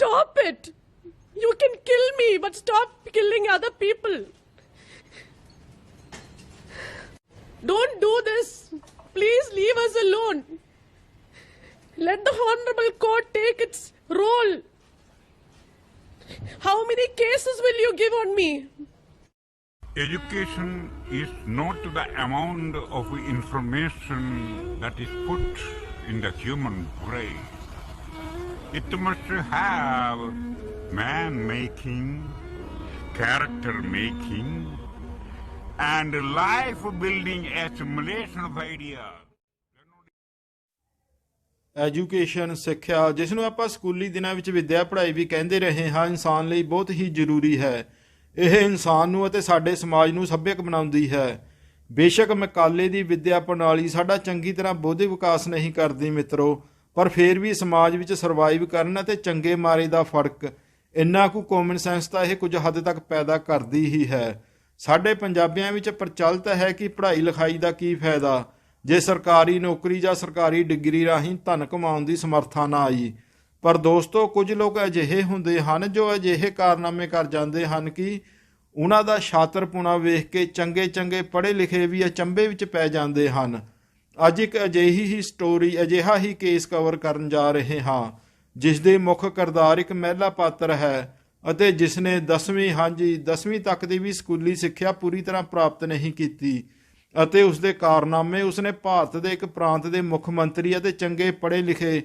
Stop it! You can kill me, but stop killing other people. Don't do this. Please leave us alone. Let the Honorable Court take its role. How many cases will you give on me? Education is not the amount of information that is put in the human brain. It must have man making, character making, and life building assimilation of ideas. Education ਸਿੱਖਿਆ ਜਿਸ ਨੂੰ ਆਪਾਂ ਸਕੂਲੀ ਦਿਨਾਂ ਵਿੱਚ ਵਿੱਦਿਆ ਪੜ੍ਹਾਈ ਵੀ ਕਹਿੰਦੇ ਰਹੇ ਹਾਂ ਇਨਸਾਨ ਲਈ ਬਹੁਤ ਹੀ ਜ਼ਰੂਰੀ ਹੈ। ਇਹ ਇਨਸਾਨ ਨੂੰ ਅਤੇ ਸਾਡੇ ਸਮਾਜ ਨੂੰ ਸੱਭਿਅਕ ਬਣਾਉਂਦੀ ਹੈ। ਬੇਸ਼ੱਕ ਮਕਾਲੇ ਦੀ ਵਿੱਦਿਆ ਪ੍ਰਣਾਲੀ ਸਾਡਾ ਚੰਗੀ ਤਰ੍ਹਾਂ ਬੋਧਿਕ ਵਿਕਾਸ ਨਹੀਂ ਕਰਦੀ ਮਿੱਤਰੋ। ਪਰ ਫਿਰ ਵੀ ਸਮਾਜ ਵਿੱਚ ਸਰਵਾਈਵ ਕਰਨ ਅਤੇ ਚੰਗੇ ਮਾਰੇ ਦਾ ਫ਼ਰਕ, ਇੰਨਾ ਕੁ ਕਾਮਨ ਸੈਂਸ ਤਾਂ ਇਹ ਕੁਝ ਹੱਦ ਤੱਕ ਪੈਦਾ ਕਰਦੀ ਹੀ ਹੈ। ਸਾਡੇ ਪੰਜਾਬੀਆਂ ਵਿੱਚ ਪ੍ਰਚਲਿਤ ਹੈ ਕਿ ਪੜ੍ਹਾਈ ਲਿਖਾਈ ਦਾ ਕੀ ਫਾਇਦਾ? ਜੇ ਸਰਕਾਰੀ ਨੌਕਰੀ ਜਾਂ ਸਰਕਾਰੀ ਡਿਗਰੀ ਰਾਹੀਂ ਧਨ ਕਮਾਉਣ ਦੀ ਸਮਰੱਥਾ ਨਾ ਆਈ, ਪਰ ਦੋਸਤੋ ਕੁਝ ਲੋਕ ਅਜਿਹੇ ਹੁੰਦੇ ਹਨ ਜੋ ਅਜਿਹੇ ਕਾਰਨਾਮੇ ਕਰ ਜਾਂਦੇ ਹਨ ਕਿ ਉਹਨਾਂ ਦਾ ਛਾਤਰਪੁਣਾ ਵੇਖ ਕੇ ਚੰਗੇ ਚੰਗੇ ਪੜ੍ਹੇ ਲਿਖੇ ਵੀ ਅਚੰਬੇ ਵਿੱਚ ਪੈ ਜਾਂਦੇ ਹਨ। ਅੱਜ ਇੱਕ ਅਜਿਹੀ ਹੀ ਸਟੋਰੀ ਅਜਿਹਾ ਹੀ ਕੇਸ ਕਵਰ ਕਰਨ ਜਾ ਰਹੇ ਹਾਂ ਜਿਸ ਦੇ ਮੁੱਖ ਕਿਰਦਾਰ ਇੱਕ ਮਹਿਲਾ ਪਾਤਰ ਹੈ ਅਤੇ ਜਿਸ ਨੇ 10ਵੀਂ ਹਾਂਜੀ 10ਵੀਂ ਤੱਕ ਦੀ ਵੀ ਸਕੂਲੀ ਸਿੱਖਿਆ ਪੂਰੀ ਤਰ੍ਹਾਂ ਪ੍ਰਾਪਤ ਨਹੀਂ ਕੀਤੀ ਅਤੇ ਉਸ ਦੇ ਕਾਰਨਾਮੇ ਉਸਨੇ ਭਾਰਤ ਦੇ ਇੱਕ ਪ੍ਰਾਂਤ ਦੇ ਮੁੱਖ ਮੰਤਰੀ ਅਤੇ ਚੰਗੇ ਪੜ੍ਹੇ ਲਿਖੇ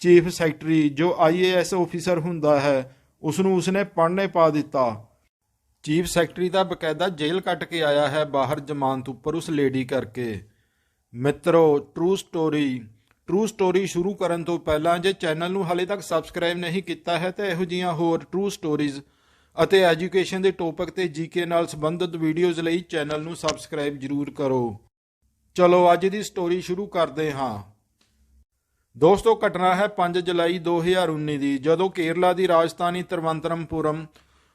ਚੀਫ ਸੈਕਟਰੀ ਜੋ ਆਈਏਐਸ ਅਫੀਸਰ ਹੁੰਦਾ ਹੈ ਉਸ ਨੂੰ ਉਸਨੇ ਪੜ੍ਹਨੇ ਪਾ ਦਿੱਤਾ। ਚੀਫ ਸੈਕਟਰੀ ਦਾ ਬਕਾਇਦਾ ਜੇਲ੍ਹ ਕੱਟ ਕੇ ਆਇਆ ਹੈ ਬਾਹਰ ਜ਼ਮਾਨਤ ਉੱਪਰ ਉਸ ਲੇਡੀ ਕਰਕੇ। ਮਿੱਤਰੋ ਟਰੂ ਸਟੋਰੀ ਟਰੂ ਸਟੋਰੀ ਸ਼ੁਰੂ ਕਰਨ ਤੋਂ ਪਹਿਲਾਂ ਜੇ ਚੈਨਲ ਨੂੰ ਹਾਲੇ ਤੱਕ ਸਬਸਕ੍ਰਾਈਬ ਨਹੀਂ ਕੀਤਾ ਹੈ, ਤਾਂ ਇਹੋ ਜੀਆਂ ਹੋਰ ਟਰੂ ਸਟੋਰੀਜ਼ ਅਤੇ ਐਜੂਕੇਸ਼ਨ ਦੇ ਟੌਪਿਕ ਤੇ ਜੀਕੇ ਨਾਲ ਸੰਬੰਧਿਤ ਵੀਡੀਓਜ਼ ਲਈ ਚੈਨਲ ਨੂੰ ਸਬਸਕ੍ਰਾਈਬ ਜਰੂਰ ਕਰੋ। ਚਲੋ, ਅੱਜ ਦੀ ਸਟੋਰੀ ਸ਼ੁਰੂ ਕਰਦੇ ਹਾਂ। ਦੋਸਤੋ, ਘਟਨਾ ਹੈ 5 ਜੁਲਾਈ 2019 ਦੀ, ਜਦੋਂ ਕੇਰਲਾ ਦੀ ਰਾਜਧਾਨੀ ਤਿਰਵੰਤਰਮਪੁਰਮ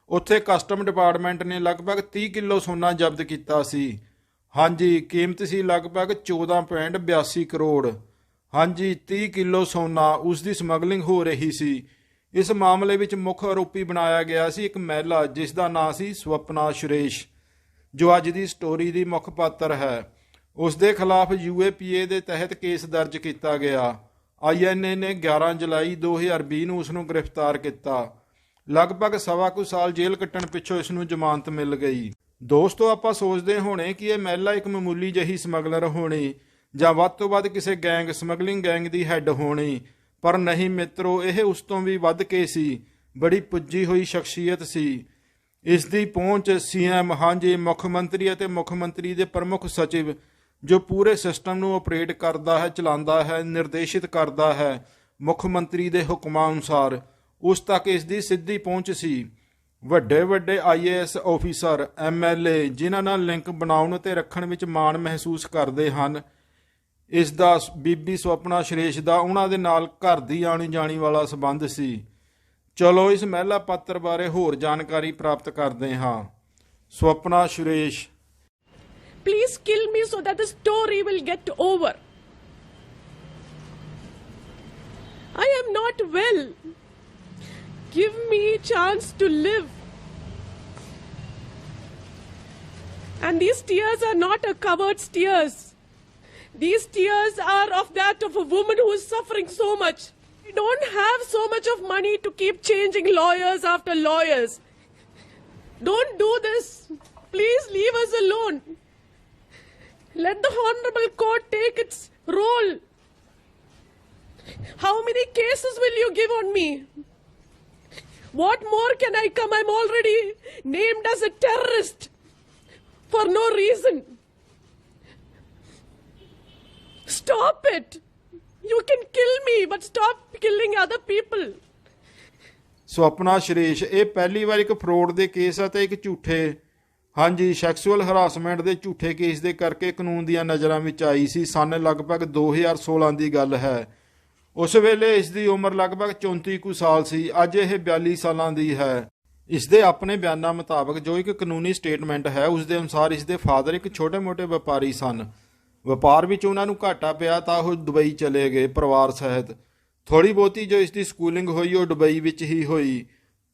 ਉੱਥੇ ਕਸਟਮ ਡਿਪਾਰਟਮੈਂਟ ਨੇ ਲਗਭਗ 30 ਕਿਲੋ ਸੋਨਾ ਜ਼ਬਤ ਕੀਤਾ ਸੀ। ਹਾਂਜੀ, ਕੀਮਤ ਸੀ ਲਗਭਗ 14.82 ਕਰੋੜ। ਹਾਂਜੀ 30 ਕਿਲੋ ਸੋਨਾ ਉਸ ਦੀ ਸਮਗਲਿੰਗ ਹੋ ਰਹੀ ਸੀ। ਇਸ ਮਾਮਲੇ ਵਿੱਚ ਮੁੱਖ ਆਰੋਪੀ ਬਣਾਇਆ ਗਿਆ ਸੀ ਇੱਕ ਮਹਿਲਾ, ਜਿਸ ਦਾ ਨਾਂ ਸੀ ਸਵਪਨਾ ਸੁਰੇਸ਼, ਜੋ ਅੱਜ ਦੀ ਸਟੋਰੀ ਦੀ ਮੁੱਖ ਪਾਤਰ ਹੈ। ਉਸ ਦੇ ਖਿਲਾਫ ਯੂਏਪੀਏ ਦੇ ਤਹਿਤ ਕੇਸ ਦਰਜ ਕੀਤਾ ਗਿਆ। ਆਈਐਨਏ ਨੇ 11 ਜੁਲਾਈ 2020 ਨੂੰ ਉਸ ਨੂੰ ਗ੍ਰਿਫਤਾਰ ਕੀਤਾ। ਲਗਭਗ ਸਵਾ ਕੁ ਸਾਲ ਜੇਲ੍ਹ ਕੱਟਣ ਪਿੱਛੋਂ ਇਸ ਨੂੰ ਜ਼ਮਾਨਤ ਮਿਲ ਗਈ। ਦੋਸਤੋ, ਆਪਾਂ ਸੋਚਦੇ ਹੋਣੇ ਕਿ ਇਹ ਮਹਿਲਾ ਇੱਕ ਮਾਮੂਲੀ ਜਹੀ ਸਮਗਲਰ ਹੋਣੀ ਜਾਂ ਵੱਧ ਤੋਂ ਵੱਧ ਕਿਸੇ ਗੈਂਗ, ਸਮਗਲਿੰਗ ਗੈਂਗ ਦੀ ਹੈੱਡ ਹੋਣੀ। ਪਰ ਨਹੀਂ ਮਿੱਤਰੋ, ਇਹ ਉਸ ਤੋਂ ਵੀ ਵੱਧ ਕੇ ਸੀ। ਬੜੀ ਪੁੱਜੀ ਹੋਈ ਸ਼ਖਸੀਅਤ ਸੀ। ਇਸ ਦੀ ਪਹੁੰਚ ਸੀਐਮ, ਹਾਂਜੀ, ਮੁੱਖ ਮੰਤਰੀ ਅਤੇ ਮੁੱਖ ਮੰਤਰੀ ਦੇ ਪ੍ਰਮੁੱਖ ਸਚਿਵ, ਜੋ ਪੂਰੇ ਸਿਸਟਮ ਨੂੰ ਆਪਰੇਟ ਕਰਦਾ ਹੈ, ਚਲਾਉਂਦਾ ਹੈ, ਨਿਰਦੇਸ਼ਿਤ ਕਰਦਾ ਹੈ, ਮੁੱਖ ਮੰਤਰੀ ਦੇ ਹੁਕਮਾਂ ਅਨੁਸਾਰ, ਉਸ ਤੱਕ ਇਸ ਦੀ ਸਿੱਧੀ ਪਹੁੰਚ ਸੀ। ਵੱਡੇ ਵੱਡੇ ਆਈਏਐਸ ਅਫੀਸਰ ਐਮਐਲਏ ਜਿਨ੍ਹਾਂ ਨਾਲ ਲਿੰਕ ਬਣਾਉਣ ਅਤੇ ਰੱਖਣ ਵਿੱਚ ਮਾਣ ਮਹਿਸੂਸ ਕਰਦੇ ਹਨ ਇਸ ਦਾ ਬੀਬੀ ਸੁਪਨਾ ਸ਼੍ਰੇਸ਼ ਦਾ ਉਹਨਾਂ ਦੇ ਨਾਲ ਘਰ ਦੀ ਆਣੀ ਜਾਣੀ ਵਾਲਾ ਸਬੰਧ ਸੀ ਚਲੋ ਇਸ ਮਹਿਲਾ ਪਾਤਰ ਬਾਰੇ ਹੋਰ ਜਾਣਕਾਰੀ ਪ੍ਰਾਪਤ ਕਰਦੇ ਹਾਂ Supna Shreyas Please kill me so that the story will get over. I am not well. Give me a chance to live. And these tears are not a coward's tears. These tears are of that of a woman who is suffering so much. We don't have so much of money to keep changing lawyers after lawyers. Don't do this. Please leave us alone. Let the Honorable Court take its role. How many cases will you give on me? What more can I come? I'm already named as a terrorist for no reason. Stop it. You can kill me, but stop killing other people. ਸੁਪਨਾ ਸ਼੍ਰੇਸ਼ ਇਹ ਪਹਿਲੀ ਵਾਰ ਇੱਕ fraud ਦੇ case ਅਤੇ ਇੱਕ ਝੂਠੇ ਹਾਂਜੀ sexual harassment ਦੇ ਝੂਠੇ ਕੇਸ ਦੇ ਕਰਕੇ ਕਾਨੂੰਨ ਦੀਆਂ ਨਜ਼ਰਾਂ ਵਿੱਚ ਆਈ ਸੀ ਸਨ ਲਗਭਗ 2016 ਦੀ ਗੱਲ ਹੈ ਉਸ ਵੇਲੇ ਇਸ ਦੀ ਉਮਰ ਲਗਭਗ 34 ਕੁ ਸਾਲ ਸੀ। ਅੱਜ ਇਹ 42 ਸਾਲਾਂ ਦੀ ਹੈ। ਇਸ ਦੇ ਆਪਣੇ ਬਿਆਨਾਂ ਮੁਤਾਬਕ ਜੋ ਇੱਕ ਕਾਨੂੰਨੀ ਸਟੇਟਮੈਂਟ ਹੈ, ਉਸ ਦੇ ਅਨੁਸਾਰ ਇਸ ਦੇ ਫਾਦਰ ਇੱਕ ਛੋਟੇ-ਮੋਟੇ ਵਪਾਰੀ ਸਨ। ਵਪਾਰ ਵਿੱਚ ਉਹਨਾਂ ਨੂੰ ਘਾਟਾ ਪਿਆ ਤਾਂ ਉਹ ਦੁਬਈ ਚਲੇ ਗਏ ਪਰਿਵਾਰ ਸਹਿਤ। ਥੋੜੀ ਬਹੁਤੀ ਜੋ ਇਸ ਦੀ ਸਕੂਲਿੰਗ ਹੋਈ, ਉਹ ਦੁਬਈ ਵਿੱਚ ਹੀ ਹੋਈ।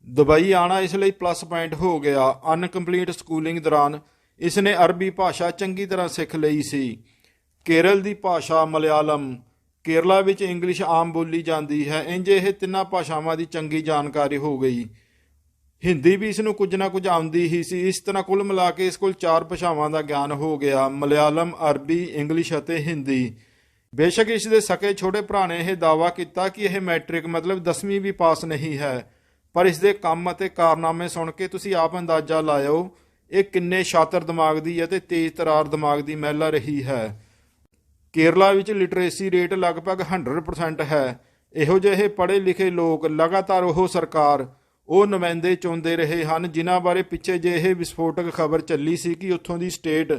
ਦੁਬਈ ਆਣਾ ਇਸ ਲਈ ਪਲੱਸ ਪੁਆਇੰਟ ਹੋ ਗਿਆ। ਅਨਕੰਪਲੀਟ ਸਕੂਲਿੰਗ ਦੌਰਾਨ ਇਸ ਨੇ ਅਰਬੀ ਭਾਸ਼ਾ ਚੰਗੀ ਤਰ੍ਹਾਂ ਸਿੱਖ ਲਈ ਸੀ। ਕੇਰਲ ਦੀ ਭਾਸ਼ਾ ਮਲਿਆਲਮ ਕੇਰਲਾ ਵਿੱਚ ਇੰਗਲਿਸ਼ ਆਮ ਬੋਲੀ ਜਾਂਦੀ ਹੈ। ਇੰਜ ਇਹ ਤਿੰਨਾਂ ਭਾਸ਼ਾਵਾਂ ਦੀ ਚੰਗੀ ਜਾਣਕਾਰੀ ਹੋ ਗਈ। ਹਿੰਦੀ ਵੀ ਇਸ ਨੂੰ ਕੁਝ ਨਾ ਕੁਝ ਆਉਂਦੀ ਹੀ ਸੀ। ਇਸ ਤਰ੍ਹਾਂ ਕੁੱਲ ਮਿਲਾ ਕੇ ਇਸ ਕੋਲ ਚਾਰ ਭਾਸ਼ਾਵਾਂ ਦਾ ਗਿਆਨ ਹੋ ਗਿਆ। ਮਲਿਆਲਮ, ਅਰਬੀ, ਇੰਗਲਿਸ਼ ਅਤੇ ਹਿੰਦੀ। ਬੇਸ਼ੱਕ ਇਸ ਦੇ ਸਕੇ ਛੋਟੇ ਭਰਾ ਨੇ ਇਹ ਦਾਅਵਾ ਕੀਤਾ ਕਿ ਇਹ ਮੈਟ੍ਰਿਕ ਮਤਲਬ 10ਵੀਂ ਵੀ ਪਾਸ ਨਹੀਂ ਹੈ। ਪਰ ਇਸ ਦੇ ਕੰਮ ਅਤੇ ਕਾਰਨਾਮੇ ਸੁਣ ਕੇ ਤੁਸੀਂ ਆਪ ਅੰਦਾਜ਼ਾ ਲਾਇਓ, ਇਹ ਕਿੰਨੇ ਸ਼ਾਤਰ ਦਿਮਾਗ ਦੀ ਅਤੇ ਤੇਜ਼ ਤਰਾਰ ਦਿਮਾਗ ਦੀ ਮਹਿਲਾ ਰਹੀ ਹੈ। ਕੇਰਲਾ ਵਿੱਚ ਲਿਟਰੇਸੀ ਰੇਟ ਲਗਭਗ 100% ਹੈ। ਇਹੋ ਜਿਹੇ ਪੜ੍ਹੇ ਲਿਖੇ ਲੋਕ ਲਗਾਤਾਰ ਉਹ ਸਰਕਾਰ, ਉਹ ਨੁਮਾਇੰਦੇ ਚੁਣਦੇ ਰਹੇ ਹਨ, ਜਿਨ੍ਹਾਂ ਬਾਰੇ ਪਿੱਛੇ ਜੇ ਇਹ ਵਿਸਫੋਟਕ ਖਬਰ ਚੱਲੀ ਸੀ ਕਿ ਉੱਥੋਂ ਦੀ ਸਟੇਟ,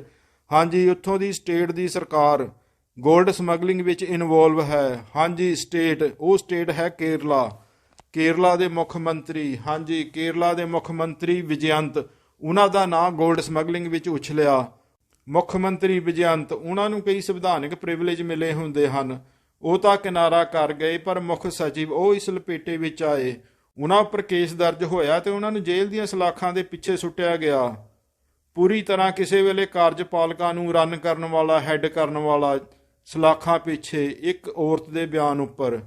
ਹਾਂਜੀ, ਉੱਥੋਂ ਦੀ ਸਟੇਟ ਦੀ ਸਰਕਾਰ 골ਡ ਸਮਗਲਿੰਗ ਵਿੱਚ ਇਨਵੋਲਵ ਹੈ। ਹਾਂਜੀ, ਸਟੇਟ, ਉਹ ਸਟੇਟ ਹੈ ਕੇਰਲਾ। ਕੇਰਲਾ ਦੇ ਮੁੱਖ ਮੰਤਰੀ, ਹਾਂਜੀ, ਕੇਰਲਾ ਦੇ ਮੁੱਖ ਮੰਤਰੀ ਵਿਜਯੰਤ, ਉਹਨਾਂ ਦਾ ਨਾਂ 골ਡ ਸਮਗਲਿੰਗ ਵਿੱਚ ਉਛਲਿਆ। ਮੁੱਖ ਮੰਤਰੀ ਵਿਜਯੰਤ ਉਹਨਾਂ ਨੂੰ ਕਈ ਸੰਵਿਧਾਨਕ ਪ੍ਰਿਵਿਲੇਜ ਮਿਲੇ ਹੁੰਦੇ ਹਨ। ਉਹ ਤਾਂ ਕਿਨਾਰਾ ਕਰ ਗਏ, ਪਰ ਮੁੱਖ ਸਚਿਵ ਉਹ ਇਸ ਲਪੇਟੇ ਵਿੱਚ ਆਏ। ਉਹਨਾਂ ਉੱਪਰ ਕੇਸ ਦਰਜ ਹੋਇਆ ਤੇ ਉਹਨਾਂ ਨੂੰ ਜੇਲ੍ਹ ਦੀਆਂ ਸਲਾਖਾਂ ਦੇ ਪਿੱਛੇ ਸੁੱਟਿਆ ਗਿਆ। ਪੂਰੀ ਤਰ੍ਹਾਂ ਕਿਸੇ ਵੇਲੇ ਕਾਰਜਪਾਲਿਕਾ ਨੂੰ ਰਨ ਕਰਨ ਵਾਲਾ ਹੈੱਡ ਕਰਨ ਵਾਲਾ ਸਲਾਖਾਂ ਪਿੱਛੇ ਇੱਕ ਔਰਤ ਦੇ ਬਿਆਨ ਉੱਪਰ।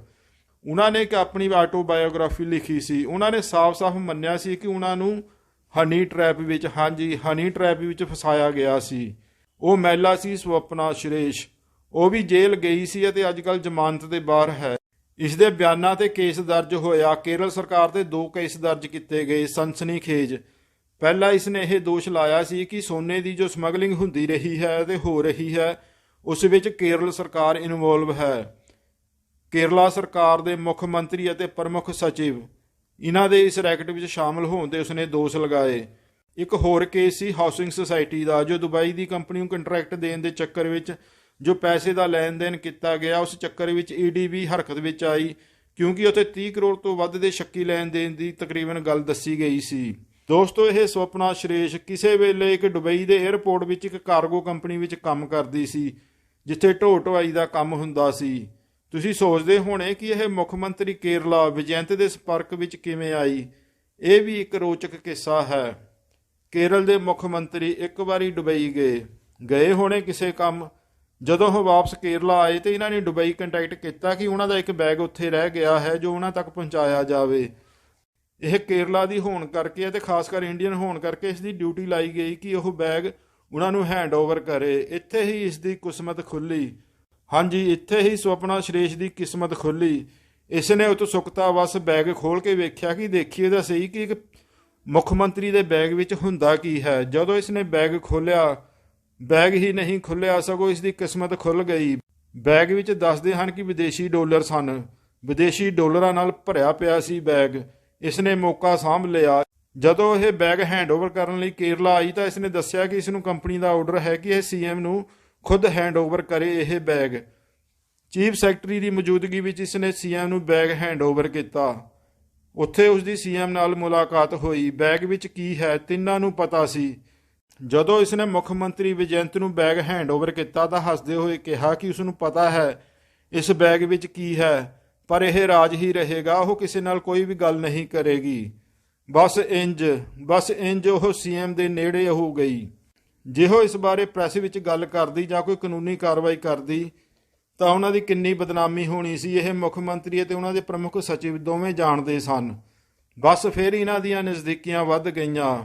ਉਹਨਾਂ ਨੇ ਇੱਕ ਆਪਣੀ ਆਟੋਬਾਇਓਗ੍ਰਾਫੀ ਲਿਖੀ ਸੀ। ਉਹਨਾਂ ਨੇ ਸਾਫ਼-ਸਾਫ਼ ਮੰਨਿਆ ਸੀ ਕਿ ਉਹਨਾਂ ਨੂੰ ਹਨੀ ਟ੍ਰੈਪ ਵਿੱਚ, ਹਾਂਜੀ ਹਨੀ ਟ੍ਰੈਪ ਵਿੱਚ ਫਸਾਇਆ ਗਿਆ ਸੀ। ਉਹ ਮਹਿਲਾ ਸੀ ਸਵਪਨਾ ਸ਼੍ਰੇਸ਼। ਉਹ ਵੀ ਜੇਲ੍ਹ ਗਈ ਸੀ ਅਤੇ ਅੱਜਕੱਲ ਜ਼ਮਾਨਤ ਦੇ ਬਾਹਰ ਹੈ। ਇਸ ਦੇ ਬਿਆਨਾਂ ਤੇ ਕੇਸ ਦਰਜ ਹੋਇਆ। ਕੇਰਲ ਸਰਕਾਰ ਦੇ ਦੋ ਕੇਸ ਦਰਜ ਕੀਤੇ ਗਏ ਸਨਸਨੀਖੇਜ ਪਹਿਲਾ ਇਸ ਨੇ ਇਹ ਦੋਸ਼ ਲਾਇਆ ਸੀ ਕਿ ਸੋਨੇ ਦੀ ਜੋ ਸਮਗਲਿੰਗ ਹੁੰਦੀ ਰਹੀ ਹੈ ਤੇ ਹੋ ਰਹੀ ਹੈ, ਉਸ ਵਿੱਚ ਕੇਰਲ ਸਰਕਾਰ ਇਨਵੋਲਵ ਹੈ। ਕੇਰਲਾ ਸਰਕਾਰ ਦੇ ਮੁੱਖ ਮੰਤਰੀ ਅਤੇ ਪ੍ਰਮੁੱਖ ਸਚਿਵ। ਇਹਨਾਂ ਦੇ ਇਸ ਰੈਕਟ ਵਿੱਚ ਸ਼ਾਮਲ ਹੋਣ ਦੇ ਉਸਨੇ ਦੋਸ਼ ਲਗਾਏ। ਇੱਕ ਹੋਰ ਕੇਸ ਸੀ ਹਾਊਸਿੰਗ ਸੁਸਾਇਟੀ ਦਾ, ਜੋ ਦੁਬਈ ਦੀ ਕੰਪਨੀ ਨੂੰ ਕੰਟਰੈਕਟ ਦੇਣ ਦੇ ਚੱਕਰ ਵਿੱਚ ਜੋ ਪੈਸੇ ਦਾ ਲੈਣ ਦੇਣ ਕੀਤਾ ਗਿਆ, ਉਸ ਚੱਕਰ ਵਿੱਚ ਈਡੀ ਵੀ ਹਰਕਤ ਵਿੱਚ ਆਈ, ਕਿਉਂਕਿ ਉੱਥੇ 30 ਕਰੋੜ ਤੋਂ ਵੱਧ ਦੇ ਸ਼ੱਕੀ ਲੈਣ ਦੇਣ ਦੀ ਤਕਰੀਬਨ ਗੱਲ ਦੱਸੀ ਗਈ ਸੀ। ਦੋਸਤੋ, ਇਹ ਸੁਪਨਾ ਸ਼੍ਰੇਸ਼ ਕਿਸੇ ਵੇਲੇ ਇੱਕ ਦੁਬਈ ਦੇ 에ਅਰਪੋਰਟ ਵਿੱਚ ਇੱਕ ਕਾਰਗੋ ਕੰਪਨੀ ਵਿੱਚ ਕੰਮ ਕਰਦੀ ਸੀ, ਜਿੱਥੇ ਢੋ ਢੁਆਈ ਦਾ ਕੰਮ ਹੁੰਦਾ ਸੀ। ਤੁਸੀਂ ਸੋਚਦੇ ਹੋਣੇ ਕਿ ਇਹ ਮੁੱਖ ਮੰਤਰੀ ਕੇਰਲਾ, ਵਿਜੈਂਤ ਦੇ ਸੰਪਰਕ ਵਿੱਚ ਕਿਵੇਂ ਆਈ? ਇਹ ਵੀ ਇੱਕ ਰੋਚਕ ਕਿੱਸਾ ਹੈ। ਕੇਰਲ ਦੇ ਮੁੱਖ ਮੰਤਰੀ ਇੱਕ ਵਾਰੀ ਦੁਬਈ ਗਏ। ਗਏ ਹੋਣੇ ਕਿਸੇ ਕੰਮ? ਜਦੋਂ ਉਹ ਵਾਪਸ ਕੇਰਲਾ ਆਏ ਤੇ ਇਹਨਾਂ ਨੇ ਦੁਬਈ ਕੰਟੈਕਟ ਕੀਤਾ ਕਿ ਉਹਨਾਂ ਦਾ ਇੱਕ ਬੈਗ ਉੱਥੇ ਰਹਿ ਗਿਆ ਹੈ ਜੋ ਉਹਨਾਂ ਤੱਕ ਪਹੁੰਚਾਇਆ ਜਾਵੇ। ਇਹ ਕੇਰਲਾ ਦੀ ਹੋਣ ਕਰਕੇ ਅਤੇ ਖਾਸ ਕਰ ਇੰਡੀਅਨ ਹੋਣ ਕਰਕੇ ਇਸ ਦੀ ਡਿਊਟੀ ਲਾਈ ਗਈ ਕਿ ਉਹ ਬੈਗ ਉਹਨਾਂ ਨੂੰ ਹੈਂਡਓਵਰ ਕਰੇ। ਇੱਥੇ ਹੀ ਇਸ ਦੀ ਕਿਸਮਤ ਖੁੱਲੀ। ਹਾਂਜੀ, ਇੱਥੇ ਹੀ ਸੁਪਨਾ ਸ਼੍ਰੇਸ਼ ਦੀ ਕਿਸਮਤ ਖੁੱਲੀ। ਇਸ ਨੇ ਉਤਸੁਕਤਾ ਵਸ ਬੈਗ ਖੋਲ ਕੇ ਵੇਖਿਆ ਕਿ ਦੇਖੀਏ ਤਾਂ ਸਹੀ ਕਿ ਇੱਕ ਮੁੱਖ ਮੰਤਰੀ ਦੇ ਬੈਗ ਵਿੱਚ ਹੁੰਦਾ ਕੀ ਹੈ? ਜਦੋਂ ਇਸਨੇ ਬੈਗ ਖੋਲ੍ਹਿਆ, ਬੈਗ ਹੀ ਨਹੀਂ ਖੁੱਲਿਆ ਸਗੋਂ ਇਸ ਦੀ ਕਿਸਮਤ ਖੁੱਲ ਗਈ। ਬੈਗ ਵਿੱਚ ਦੱਸਦੇ ਹਨ ਕਿ ਵਿਦੇਸ਼ੀ ਡਾਲਰ ਸਨ। ਵਿਦੇਸ਼ੀ ਡਾਲਰਾਂ ਨਾਲ ਭਰਿਆ ਪਿਆ ਸੀ ਬੈਗ। ਇਸਨੇ ਮੌਕਾ ਸਾਂਭ ਲਿਆ। ਜਦੋਂ ਇਹ ਬੈਗ ਹੈਂਡਓਵਰ ਕਰਨ ਲਈ ਕੇਰਲਾ ਆਈ ਤਾਂ ਇਸਨੇ ਦੱਸਿਆ ਕਿ ਇਸ ਨੂੰ ਕੰਪਨੀ ਦਾ ਆਰਡਰ ਹੈ ਕਿ ਇਹ ਸੀਐਮ ਨੂੰ ਖੁਦ ਹੈਂਡਓਵਰ ਕਰੇ ਇਹ ਬੈਗ। ਚੀਫ ਸੈਕਟਰੀ ਦੀ ਮੌਜੂਦਗੀ ਵਿੱਚ ਇਸਨੇ ਸੀਐਮ ਨੂੰ ਬੈਗ ਹੈਂਡਓਵਰ ਕੀਤਾ। ਉੱਥੇ ਉਸ ਦੀ ਸੀਐਮ ਨਾਲ ਮੁਲਾਕਾਤ ਹੋਈ। ਬੈਗ ਵਿੱਚ ਕੀ ਹੈ ਤਿੰਨਾਂ ਨੂੰ ਪਤਾ ਸੀ। ਜਦੋਂ ਇਸ ਨੇ ਮੁੱਖ ਮੰਤਰੀ ਵਿਜੈਂਤ ਨੂੰ ਬੈਗ ਹੈਂਡਓਵਰ ਕੀਤਾ ਤਾਂ ਹੱਸਦੇ ਹੋਏ ਕਿਹਾ ਕਿ ਉਸ ਨੂੰ ਪਤਾ ਹੈ ਇਸ ਬੈਗ ਵਿੱਚ ਕੀ ਹੈ, ਪਰ ਇਹ ਰਾਜ ਹੀ ਰਹੇਗਾ, ਉਹ ਕਿਸੇ ਨਾਲ ਕੋਈ ਵੀ ਗੱਲ ਨਹੀਂ ਕਰੇਗੀ। ਬਸ ਇੰਜ ਬਸ ਇੰਜ ਉਹ ਸੀਐਮ ਦੇ ਨੇੜੇ ਹੋ ਗਈ। ਜਿਹੋ ਇਸ ਬਾਰੇ ਪ੍ਰੈਸ ਵਿੱਚ ਗੱਲ ਕਰਦੀ ਜਾਂ ਕੋਈ ਕਾਨੂੰਨੀ ਕਾਰਵਾਈ ਕਰਦੀ ਤਾਂ ਉਹਨਾਂ ਦੀ ਕਿੰਨੀ ਬਦਨਾਮੀ ਹੋਣੀ ਸੀ ਇਹ ਮੁੱਖ ਮੰਤਰੀ ਅਤੇ ਉਹਨਾਂ ਦੇ ਪ੍ਰਮੁੱਖ ਸਚਿਵ ਦੋਵੇਂ ਜਾਣਦੇ ਸਨ। ਬਸ ਫਿਰ ਇਹਨਾਂ ਦੀਆਂ ਨਜ਼ਦੀਕੀਆਂ ਵੱਧ ਗਈਆਂ।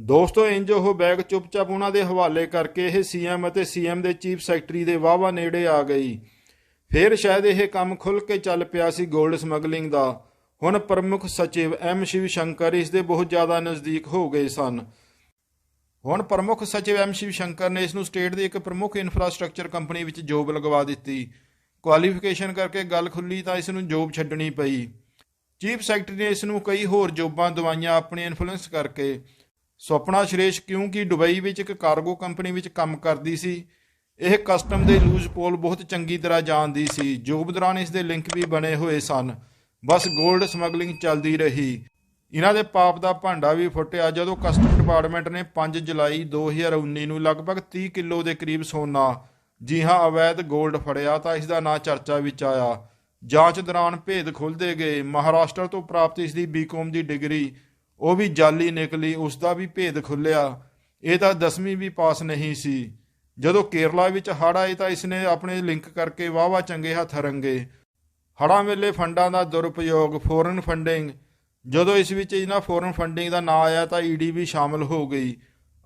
ਦੋਸਤੋ, ਇੰਜ ਉਹ ਬੈਗ ਚੁੱਪਚਾਪ ਉਹਨਾਂ ਦੇ ਹਵਾਲੇ ਕਰਕੇ ਇਹ ਸੀਐਮ ਅਤੇ ਸੀਐਮ ਦੇ ਚੀਫ ਸੈਕਟਰੀ ਦੇ ਵਾਵਾ ਨੇੜੇ ਆ ਗਈ। ਫਿਰ ਸ਼ਾਇਦ ਇਹ ਕੰਮ ਖੁੱਲ ਕੇ ਚੱਲ ਪਿਆ ਸੀ 골ਡ ਸਮਗਲਿੰਗ ਦਾ। ਹੁਣ ਪ੍ਰਮੁੱਖ ਸਚਿਵ ਐਮ ਸ਼ਿਵ ਸ਼ੰਕਰ ਇਸ ਦੇ ਬਹੁਤ ਜ਼ਿਆਦਾ ਨਜ਼ਦੀਕ ਹੋ ਗਏ ਸਨ। ਹੁਣ ਪ੍ਰਮੁੱਖ ਸਚਿਵ ਐਮ ਸ਼ਿਵ ਸ਼ੰਕਰ ਨੇ ਇਸ ਨੂੰ ਸਟੇਟ ਦੀ ਇੱਕ ਪ੍ਰਮੁੱਖ ਇਨਫਰਾਸਟ੍ਰਕਚਰ ਕੰਪਨੀ ਵਿੱਚ ਜੋਬ ਲਗਵਾ ਦਿੱਤੀ। ਕੁਆਲੀਫਿਕੇਸ਼ਨ ਕਰਕੇ ਗੱਲ ਖੁੱਲੀ ਤਾਂ ਇਸ ਨੂੰ ਜੋਬ ਛੱਡਣੀ ਪਈ। ਚੀਫ ਸੈਕਟਰੀ ਨੇ ਇਸ ਨੂੰ ਕਈ ਹੋਰ ਜੋਬਾਂ ਦਵਾਈਆਂ ਆਪਣੇ ਇਨਫਲੂਐਂਸ ਕਰਕੇ। ਸੁਪਨਾ ਸ਼੍ਰੇਸ਼ ਕਿਉਂਕਿ ਦੁਬਈ ਵਿੱਚ ਇੱਕ ਕਾਰਗੋ ਕੰਪਨੀ ਵਿੱਚ ਕੰਮ ਕਰਦੀ ਸੀ? ਇਹ ਕਸਟਮ ਦੇ ਲੂਜ਼ ਪੋਲ ਬਹੁਤ ਚੰਗੀ ਤਰ੍ਹਾਂ ਜਾਣਦੀ ਸੀ। ਜੋਬ ਦੌਰਾਨ ਇਸ ਦੇ ਲਿੰਕ ਵੀ ਬਣੇ ਹੋਏ ਸਨ। ਬਸ 골ਡ ਸਮਗਲਿੰਗ ਚੱਲਦੀ ਰਹੀ। ਇਹਨਾਂ ਦੇ ਪਾਪ ਦਾ ਭਾਂਡਾ ਵੀ ਫੁੱਟਿਆ ਜਦੋਂ ਕਸਟਮ ਡਿਪਾਰਟਮੈਂਟ ਨੇ 5 ਜੁਲਾਈ 2019 ਨੂੰ ਲਗਭਗ 30 ਕਿਲੋ ਦੇ ਕਰੀਬ ਸੋਨਾ, ਜੀ ਹਾਂ, ਅਵੈਧ 골ਡ ਫੜਿਆ ਤਾਂ ਇਸ ਦਾ ਨਾਂ ਚਰਚਾ ਵਿੱਚ ਆਇਆ। ਜਾਂਚ ਦੌਰਾਨ ਭੇਦ ਖੁੱਲਦੇ ਗਏ। ਮਹਾਰਾਸ਼ਟਰ ਤੋਂ ਪ੍ਰਾਪਤ ਇਸ ਦੀ ਬੀਕਾਮ ਦੀ ਡਿਗਰੀ, ਉਹ ਵੀ ਜਾਲੀ ਨਿਕਲੀ ਉਸ ਦਾ ਵੀ ਭੇਦ ਖੁੱਲਿਆ। ਇਹ ਤਾਂ 10ਵੀਂ ਵੀ ਪਾਸ ਨਹੀਂ ਸੀ। ਜਦੋਂ ਕੇਰਲਾ ਵਿੱਚ ਹੜ੍ਹ ਆਏ ਤਾਂ ਇਸਨੇ ਆਪਣੇ ਲਿੰਕ ਕਰਕੇ ਵਾਵਾ ਚੰਗੇ ਹੱਥ ਰੰਗੇ। ਹੜ੍ਹਾਂ ਵੇਲੇ ਫੰਡਾਂ ਦਾ ਦੁਰਉਪਯੋਗ, ਫੋਰਨ ਫੰਡਿੰਗ ਜਦੋਂ ਇਸ ਵਿੱਚ ਇਹਨਾਂ ਫੋਰਨ ਫੰਡਿੰਗ ਦਾ ਨਾਂ ਆਇਆ ਤਾਂ ਈਡੀ ਵੀ ਸ਼ਾਮਲ ਹੋ ਗਈ।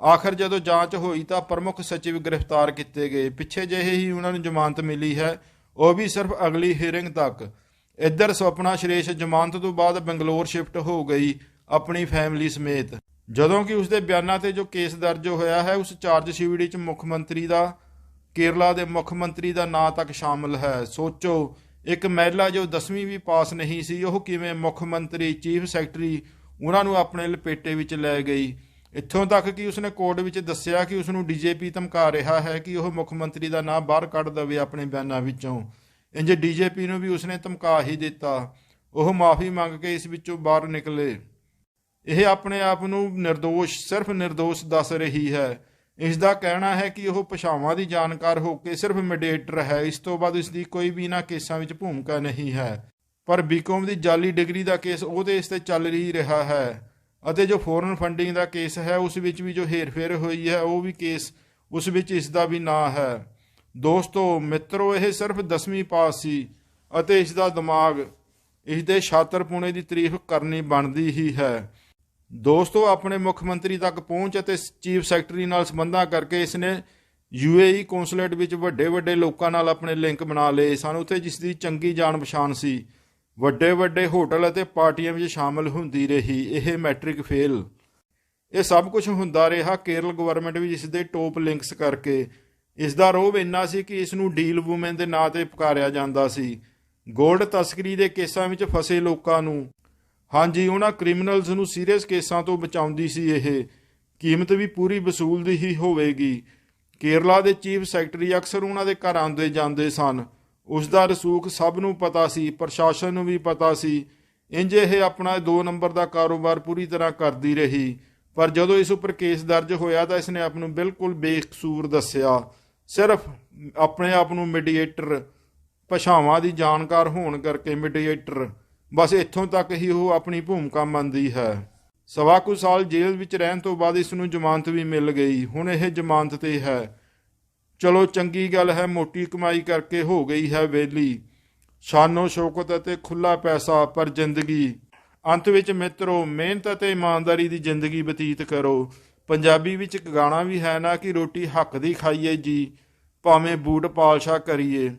ਆਖਰ ਜਦੋਂ ਜਾਂਚ ਹੋਈ ਤਾਂ ਪ੍ਰਮੁੱਖ ਸਚਿਵ ਗ੍ਰਿਫਤਾਰ ਕੀਤੇ ਗਏ। ਪਿੱਛੇ ਜਿਹੇ ਹੀ ਉਹਨਾਂ ਨੂੰ ਜ਼ਮਾਨਤ ਮਿਲੀ ਹੈ। ਉਹ ਵੀ ਸਿਰਫ ਅਗਲੀ ਹੀਅਰਿੰਗ ਤੱਕ। ਇੱਧਰ ਸੁਪਨਾ ਸ਼੍ਰੇਸ਼ ਜ਼ਮਾਨਤ ਤੋਂ ਬਾਅਦ ਬੰਗਲੌਰ ਸ਼ਿਫਟ ਹੋ ਗਈ ਆਪਣੀ ਫੈਮਿਲੀ ਸਮੇਤ। ਜਦੋਂ ਕਿ ਉਸਦੇ ਬਿਆਨਾਂ ਤੇ ਜੋ ਕੇਸ ਦਰਜ ਹੋਇਆ ਹੈ, ਉਸ ਚਾਰਜ ਸ਼ੀਟ ਵਿੱਚ ਮੁੱਖ ਮੰਤਰੀ ਦਾ ਕੇਰਲਾ ਦੇ ਮੁੱਖ ਮੰਤਰੀ ਦਾ ਨਾਂ ਤੱਕ ਸ਼ਾਮਲ ਹੈ। ਸੋਚੋ ਇੱਕ ਮਹਿਲਾ ਜੋ 10ਵੀਂ ਵੀ ਪਾਸ ਨਹੀਂ ਸੀ, ਉਹ ਕਿਵੇਂ ਮੁੱਖ ਮੰਤਰੀ, ਚੀਫ ਸੈਕਟਰੀ ਉਹਨਾਂ ਨੂੰ ਆਪਣੇ ਲਪੇਟੇ ਵਿੱਚ ਲੈ ਗਈ? ਇੱਥੋਂ ਤੱਕ ਕਿ ਉਸਨੇ ਕੋਰਟ ਵਿੱਚ ਦੱਸਿਆ ਕਿ ਉਸ ਨੂੰ ਡੀਜੇਪੀ ਧਮਕਾ ਰਿਹਾ ਹੈ ਕਿ ਉਹ ਮੁੱਖ ਮੰਤਰੀ ਦਾ ਨਾਮ ਬਾਹਰ ਕੱਢ ਦੇਵੇ ਆਪਣੇ ਬਿਆਨਾਂ ਵਿੱਚੋਂ। ਇੰਜ ਡੀਜੇਪੀ ਨੂੰ ਵੀ ਉਸਨੇ ਧਮਕਾ ਹੀ ਦਿੱਤਾ। ਉਹ ਮਾਫੀ ਮੰਗ ਕੇ ਇਸ ਵਿੱਚੋਂ ਬਾਹਰ ਨਿਕਲੇ। ਇਹ ਆਪਣੇ ਆਪ ਨੂੰ ਨਿਰਦੋਸ਼, ਸਿਰਫ ਨਿਰਦੋਸ਼ ਦੱਸ ਰਹੀ ਹੈ। ਇਸ ਦਾ ਕਹਿਣਾ ਹੈ ਕਿ ਉਹ ਭਾਸ਼ਾਵਾਂ ਦੀ ਜਾਣਕਾਰ ਹੋ ਕੇ ਸਿਰਫ ਮੀਡੀਏਟਰ ਹੈ, ਇਸ ਤੋਂ ਬਾਅਦ ਇਸ ਦੀ ਕੋਈ ਵੀ ਇਹਨਾਂ ਕੇਸਾਂ ਵਿੱਚ ਭੂਮਿਕਾ ਨਹੀਂ ਹੈ। ਪਰ ਬੀਕਾਮ ਦੀ ਜਾਲੀ ਡਿਗਰੀ ਦਾ ਕੇਸ ਉਹਦੇ ਇਸ ਤੇ ਚੱਲ ਰਹੀ ਰਿਹਾ ਹੈ ਅਤੇ ਜੋ ਫੋਰਨ ਫੰਡਿੰਗ ਦਾ ਕੇਸ ਹੈ, ਉਸ ਵਿੱਚ ਵੀ ਜੋ ਹੇਰਫੇਰ ਹੋਈ ਹੈ, ਉਹ ਵੀ ਕੇਸ ਉਸ ਵਿੱਚ ਇਸ ਦਾ ਵੀ ਨਾਂ ਹੈ। ਦੋਸਤੋ, ਮਿੱਤਰੋ, ਇਹ ਸਿਰਫ 10ਵੀਂ ਪਾਸ ਸੀ ਅਤੇ ਇਸ ਦਾ ਦਿਮਾਗ ਇਸ ਦੇ ਛਾਤਰਪੁਣੇ ਦੀ ਤਾਰੀਫ ਕਰਨੀ ਬਣਦੀ ਹੀ ਹੈ। ਦੋਸਤੋ, ਆਪਣੇ ਮੁੱਖ ਮੰਤਰੀ ਤੱਕ ਪਹੁੰਚ ਅਤੇ ਚੀਫ ਸੈਕਟਰੀ ਨਾਲ ਸੰਬੰਧਾਂ ਕਰਕੇ ਇਸ ਨੇ ਯੂਏਈ ਕੌਂਸੂਲੇਟ ਵਿੱਚ ਵੱਡੇ ਵੱਡੇ ਲੋਕਾਂ ਨਾਲ ਆਪਣੇ ਲਿੰਕ ਬਣਾ ਲਏ ਸਨ। ਉੱਥੇ ਜਿਸ ਦੀ ਚੰਗੀ ਜਾਣ ਪਛਾਣ ਸੀ। ਵੱਡੇ ਵੱਡੇ ਹੋਟਲ ਅਤੇ ਪਾਰਟੀਆਂ ਵਿੱਚ ਸ਼ਾਮਲ ਹੁੰਦੀ ਰਹੀ। ਇਹ ਮੈਟ੍ਰਿਕ ਫੇਲ। ਇਹ ਸਭ ਕੁਝ ਹੁੰਦਾ ਰਿਹਾ ਕੇਰਲ ਗਵਰਨਮੈਂਟ ਵੀ ਇਸ ਦੇ ਟੋਪ ਲਿੰਕਸ ਕਰਕੇ। ਇਸ ਦਾ ਰੋਬ ਇੰਨਾ ਸੀ ਕਿ ਇਸ ਨੂੰ ਡੀਲ ਵੂਮਨ ਦੇ ਨਾਂ ਤੇ ਪੁਕਾਰਿਆ ਜਾਂਦਾ ਸੀ। ਗੋਲਡ ਤਸਕਰੀ ਦੇ ਕੇਸਾਂ ਵਿੱਚ ਫਸੇ ਲੋਕਾਂ ਨੂੰ ਹਾਂਜੀ, ਉਹਨਾਂ ਕ੍ਰਿਮੀਨਲਸ ਨੂੰ ਸੀਰੀਅਸ ਕੇਸਾਂ ਤੋਂ ਬਚਾਉਂਦੀ ਸੀ ਇਹ। ਕੀਮਤ ਵੀ ਪੂਰੀ ਵਸੂਲ ਦੀ ਹੀ ਹੋਵੇਗੀ। ਕੇਰਲਾ ਦੇ ਚੀਫ ਸੈਕਟਰੀ ਅਕਸਰ ਉਹਨਾਂ ਦੇ ਘਰ ਆਉਂਦੇ ਜਾਂਦੇ ਸਨ। ਉਸ ਦਾ ਰਸੂਖ ਸਭ ਨੂੰ ਪਤਾ ਸੀ, ਪ੍ਰਸ਼ਾਸਨ ਨੂੰ ਵੀ ਪਤਾ ਸੀ। ਇੰਜ ਇਹ ਆਪਣਾ 2 ਨੰਬਰ ਦਾ ਕਾਰੋਬਾਰ ਪੂਰੀ ਤਰ੍ਹਾਂ ਕਰਦੀ ਰਹੀ। ਪਰ ਜਦੋਂ ਇਸ ਉੱਪਰ ਕੇਸ ਦਰਜ ਹੋਇਆ ਤਾਂ ਇਸ ਨੇ ਆਪ ਨੂੰ ਬਿਲਕੁਲ ਬੇਕਸੂਰ ਦੱਸਿਆ। ਸਿਰਫ ਆਪਣੇ ਆਪ ਨੂੰ ਮੀਡੀਏਟਰ, ਭਾਸ਼ਾਵਾਂ ਦੀ ਜਾਣਕਾਰ ਹੋਣ ਕਰਕੇ ਮੀਡੀਏਟਰ ਬਸ ਇੱਥੋਂ ਤੱਕ ਹੀ ਉਹ ਆਪਣੀ ਭੂਮਿਕਾ ਮੰਨਦੀ ਹੈ। ਸਵਾ ਕੁ ਸਾਲ ਜੇਲ੍ਹ ਵਿੱਚ ਰਹਿਣ ਤੋਂ ਬਾਅਦ ਇਸ ਨੂੰ ਜ਼ਮਾਨਤ ਵੀ ਮਿਲ ਗਈ। ਹੁਣ ਇਹ ਜ਼ਮਾਨਤ ਤੇ ਹੈ। ਚਲੋ ਚੰਗੀ ਗੱਲ ਹੈ, ਮੋਟੀ ਕਮਾਈ ਕਰਕੇ ਹੋ ਗਈ ਹੈ ਵੇਲੀ ਸ਼ਾਨੋ ਸ਼ੌਕਤ ਅਤੇ ਖੁੱਲਾ ਪੈਸਾ ਪਰ ਜ਼ਿੰਦਗੀ। ਅੰਤ ਵਿੱਚ ਮਿੱਤਰੋ, ਮਿਹਨਤ ਅਤੇ ਇਮਾਨਦਾਰੀ ਦੀ ਜ਼ਿੰਦਗੀ ਬਤੀਤ ਕਰੋ। ਪੰਜਾਬੀ ਵਿੱਚ ਇੱਕ ਗਾਣਾ ਵੀ ਹੈ ਨਾ ਕਿ ਰੋਟੀ ਹੱਕ ਦੀ ਖਾਈਏ ਜੀ, ਭਾਵੇਂ ਬੂਟ ਪਾਲਸ਼ਾ ਕਰੀਏ।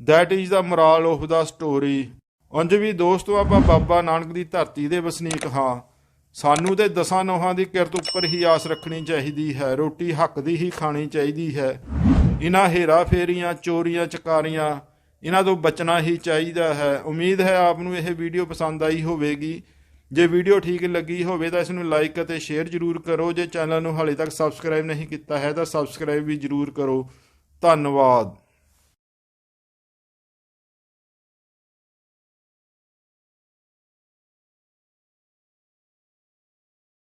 That is the moral of the story ਉਂਝ ਵੀ ਦੋਸਤੋ ਆਪਾਂ ਬਾਬਾ ਨਾਨਕ ਦੀ ਧਰਤੀ ਦੇ ਵਸਨੀਕ ਹਾਂ। ਸਾਨੂੰ ਤੇ ਦਸਾਂ ਨੋਹਾਂ ਦੀ ਕਿਰਤ ਉੱਪਰ ਹੀ ਆਸ ਰੱਖਣੀ ਚਾਹੀਦੀ ਹੈ। ਰੋਟੀ ਹੱਕ ਦੀ ਹੀ ਖਾਣੀ ਚਾਹੀਦੀ ਹੈ। ਇਹਨਾਂ ਹੇਰਾ ਫੇਰੀਆਂ, ਚੋਰੀਆਂ, ਚਕਾਰੀਆਂ, ਇਹਨਾਂ ਤੋਂ ਬਚਣਾ ਹੀ ਚਾਹੀਦਾ ਹੈ। ਉਮੀਦ ਹੈ ਆਪ ਨੂੰ ਇਹ ਵੀਡੀਓ ਪਸੰਦ ਆਈ ਹੋਵੇਗੀ। ਜੇ ਵੀਡੀਓ ਠੀਕ ਲੱਗੀ ਹੋਵੇ ਤਾਂ ਇਸ ਨੂੰ ਲਾਈਕ ਅਤੇ ਸ਼ੇਅਰ ਜ਼ਰੂਰ ਕਰੋ। ਜੇ ਚੈਨਲ ਨੂੰ ਹਾਲੇ ਤੱਕ ਸਬਸਕ੍ਰਾਈਬ ਨਹੀਂ ਕੀਤਾ ਹੈ ਤਾਂ ਸਬਸਕ੍ਰਾਈਬ ਵੀ ਜ਼ਰੂਰ ਕਰੋ। ਧੰਨਵਾਦ।